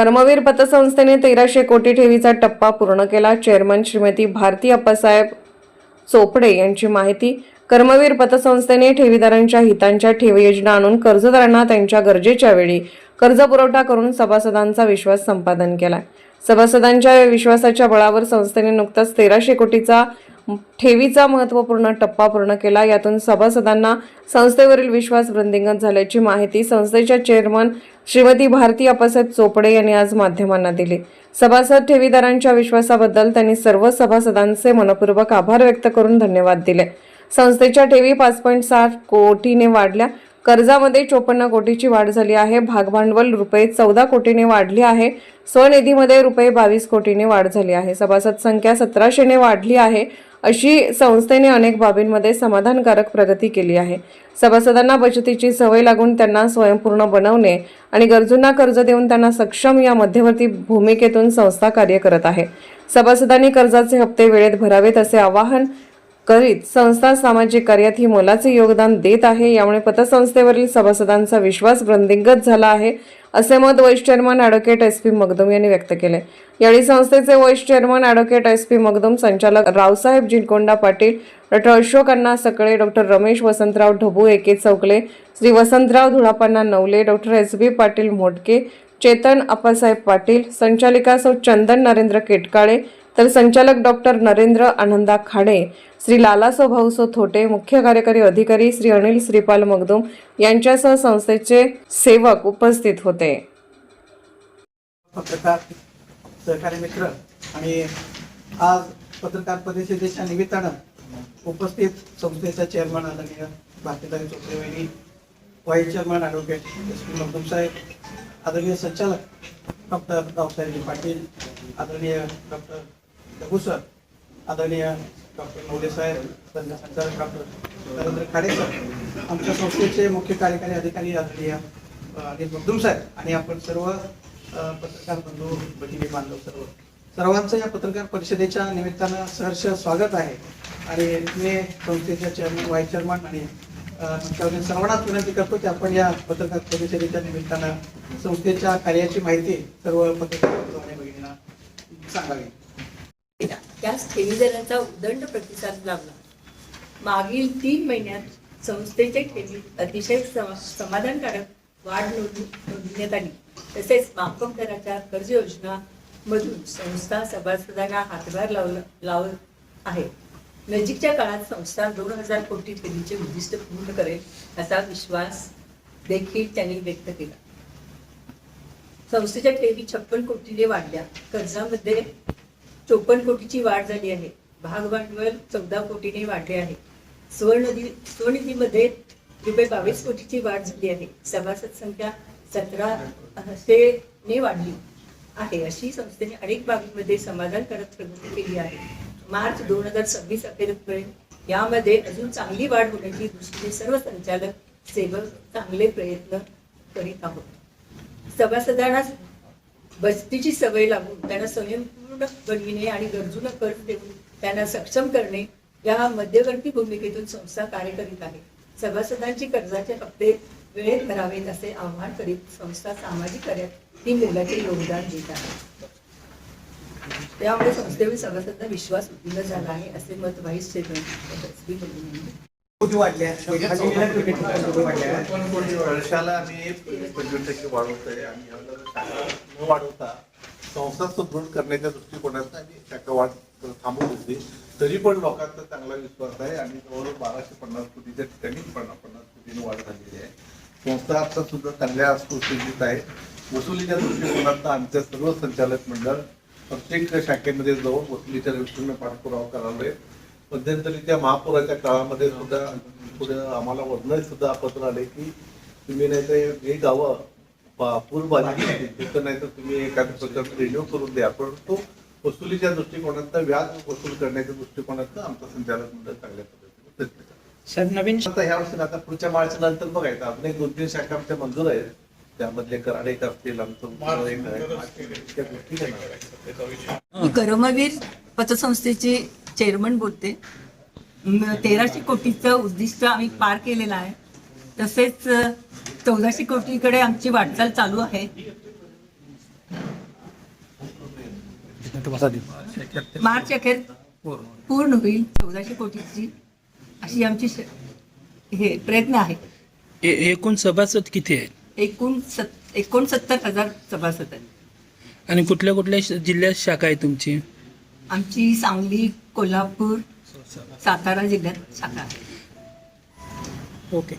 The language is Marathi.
कर्मवीर पतसंस्थेने तेराशे कोटी ठेवीचा टप्पा पूर्ण केला. चेअरमन श्रीमती भारती अप्पासाहेब चोपडे यांची माहिती. कर्मवीर पतसंस्थेने ठेवीदारांच्या हितांच्या ठेवी योजना आणून कर्जदारांना त्यांच्या गरजेच्या वेळी कर्ज पुरवठा करून सभासदांचा विश्वास संपादन केला. सभासदांच्या विश्वासाच्या बळावर संस्थेने नुकताच तेराशे कोटीचा ठेवीचा महत्त्वपूर्ण टप्पा पूर्ण केला. यातून सभासदांना संस्थेवरील विश्वास वृद्धिंगत झाल्याची माहिती. संस्थेच्या चेअरमन श्रीमती भारती अपसद चोपडे यांनी आज माध्यमांना दिली. सभासद ठेवीदारांच्या विश्वासाबद्दल त्यांनी सर्व सभासदांचे मनपूर्वक आभार व्यक्त करून धन्यवाद दिले. संस्थेच्या ठेवी पाच पॉईंट साठ कोटीने वाढल्या. कर्जामध्ये चोपन्न कोटीची वाढ झाली आहे. भागभांडवल रुपये चौदा कोटीने वाढली आहे. स्वनिधीमध्ये रुपये बावीस कोटीने वाढ झाली आहे. सभासद संख्या सतराशेने वाढली आहे अशी संस्थेने अनेक बाबींमध्ये समाधानकारक प्रगती केली आहे. सभासदांना बचतीची सवय लागून त्यांना स्वयंपूर्ण बनवणे आणि गरजूंना कर्ज देऊन त्यांना सक्षम या मध्यवर्ती भूमिकेतून संस्था कार्य करत आहे. सभासदांनी कर्जाचे हप्ते वेळेत भरावेत असे आवाहन करीत संस्था सामाजिक कार्यात ही मोलाचे योगदान देत आहे. यामुळे पतसंस्थेवरील सभासदांचा विश्वास वृंदिंगत झाला आहे असे मत vice chairman advocate S P Magdum यांनी व्यक्त केले. यावेळी संस्थेचे vice chairman advocate S P Magdum संचालक Raosaheb Jinkonda Patil doctor Ashok Anna Sakale doctor Ramesh Vasantrao Dhabu AK Chaukale Shri Vasantrao Dhulappanna Navale doctor S B Patil Modke Chetan Appasaheb Patil संचालिका सौ चंदन नरेंद्र केटकाळे तर संचालक डॉक्टर नरेंद्र आनंदा खाडे श्री लालासो भाऊसो थोटे मुख्य कार्यकारी अधिकारी श्री अनिल श्रीपाल मगदुम यांच्यासह संस्थेचे सेवक उपस्थित होते. पत्रकार सहकारी मित्र आणि आज पत्रकार परिषदेच्या निमित्तानं उपस्थित संस्थेचा चेअरमन आदरणीय भारतीदारी Chopde vice chairman advocate S P Magdum साहेब आदरणीय संचालक डॉक्टर रावसाहेबजी पाटील आदरणीय डॉक्टर लघु सर आदरणीय डॉक्टर नवले साहेब संचालक डॉक्टर नरेंद्र खाडे सर आमच्या संस्थेचे मुख्य कार्यकारी अधिकारी आदरणीय अनिल मगदूम साहेब आणि आपण सर्व पत्रकार बंधू भगिनी बांधव सर्व. सर्वांचं या पत्रकार परिषदेच्या निमित्तानं सहर्ष स्वागत आहे. आणि मी संस्थेच्या चेअरमन व्हाईस चेअरमन आणि सर्वांनाच विनंती करतो की आपण या पत्रकार परिषदेच्या निमित्तानं संस्थेच्या कार्याची माहिती सर्व पत्रकार बंधू आणि भगिनींना सांगावी. त्यास ठेवीदारांचा उदंड प्रतिसाद लाभला. मागील तीन महिन्यात संस्थेच्या ठेवीत अतिशय सम- समाधानकारक वाढ नोंद नोंदवण्यात आली. तसेच माफक दराच्या कर्ज योजना मधून संस्था सभासदांना हातभार लावला लावत आहे. नजीकच्या काळात संस्था दोन हजार कोटी ठेवीचे उद्दिष्ट पूर्ण करेल असा विश्वास देखील त्यांनी व्यक्त केला. संस्थेच्या ठेवी छप्पन कोटीने वाढल्या. कर्जामध्ये चोपन्न कोटीची वाढ झाली आहे. भागभांडवल चौदा कोटीने वाढले आहे. स्वनिधी स्वनिधीमध्ये रुपये बावीस कोटीची वाढ झाली आहे. सभासद संख्या सतराशे ने वाढली आहे. अशी संस्थेने अनेक बाबींमध्ये समाधानकारक प्रगती केली आहे. मार्च दोन हजार सव्वीस अखेरपर्यंत यामध्ये अजून चांगली वाढ होण्याची दृष्टीने सर्व संचालक सेवक चांगले प्रयत्न करीत आहोत. सभासदांना बस्तीची सवय लागून त्यांना स्वयंपूर्ण बनविणे आणि गरजूंना कर्ज देऊन त्यांना सक्षम करणे या मध्यवर्ती भूमिकेतून संस्था कार्य करीत आहे. सभासदांची कर्जाचे हप्ते वेळेत भरावेत असे आव्हान करीत संस्था सामाजिक कार्यात ही मोलाचे योगदान देत आहे. त्यामुळे संस्थेवर सभासदांना विश्वास उत्तीर्ण झाला आहे असे मत व्हाईस चेअरमॅन वाढल्या वर्षाला आम्ही पंचवीस टक्के वाढवतोय आणि यावेळेला शाखा न वाढवता संस्था सुदृढ करण्याच्या दृष्टिकोनातून आम्ही शाखा वाढ थांबवत होती तरी पण लोकांचा चांगला विश्वास आहे आणि जवळ बाराशे पन्नास कोटीच्या ठिकाणी पन्नास पन्नास कोटीने वाढ झालेली आहे. संस्था आता सुद्धा चांगल्या सुस्थितीत आहे. वसुलीच्या दृष्टिकोनातून आमच्या सर्व संचालक मंडळ प्रत्येक शाखेमध्ये जाऊन वसुलीच्या दृष्टीने पाठपुरावा करावे मध्यंतरी त्या महापुराच्या काळामध्ये सुद्धा पुढे आम्हाला वडणं सुद्धा पत्र आले की तुम्ही नाही तर हे गावं पूर बाधित होती तिथं नाही तर तुम्ही एखाद्या प्रकारचं रिन्यू करून द्या. परंतु वसुलीच्या दृष्टिकोनातनं व्याज वसूल करण्याच्या दृष्टिकोनातनं आमचं संचालक मंडळ चांगल्या पद्धतीने. सर नवीन आता ह्या वर्षी आता पुढच्या मार्च नंतर बघायचं. अजून एक दोन तीन शाखा आमच्या मंजूर आहेत. त्यामधले कराडे असतील आमचं कर्मवीर पतसंस्थेचे चेअरमन बोलते. तेराशे कोटीचं उद्दिष्ट आम्ही पार केलेलं आहे. तसेच चौदाशे कोटीकडे आमची वाटचाल चालू आहे. मार्च अखेर पूर्ण होईल चौदाशे कोटीची अशी आमची हे प्रयत्न आहे. एकूण सभासद किती आहेत? एकूण सत एकोणसत्तर हजार सभासद आहेत. आणि कुठल्या कुठल्या जिल्ह्यात शाखा आहे तुमची? आमची सांगली कोल्हापूर सातारा जिल्ह्यात शाखा. आहे ओके.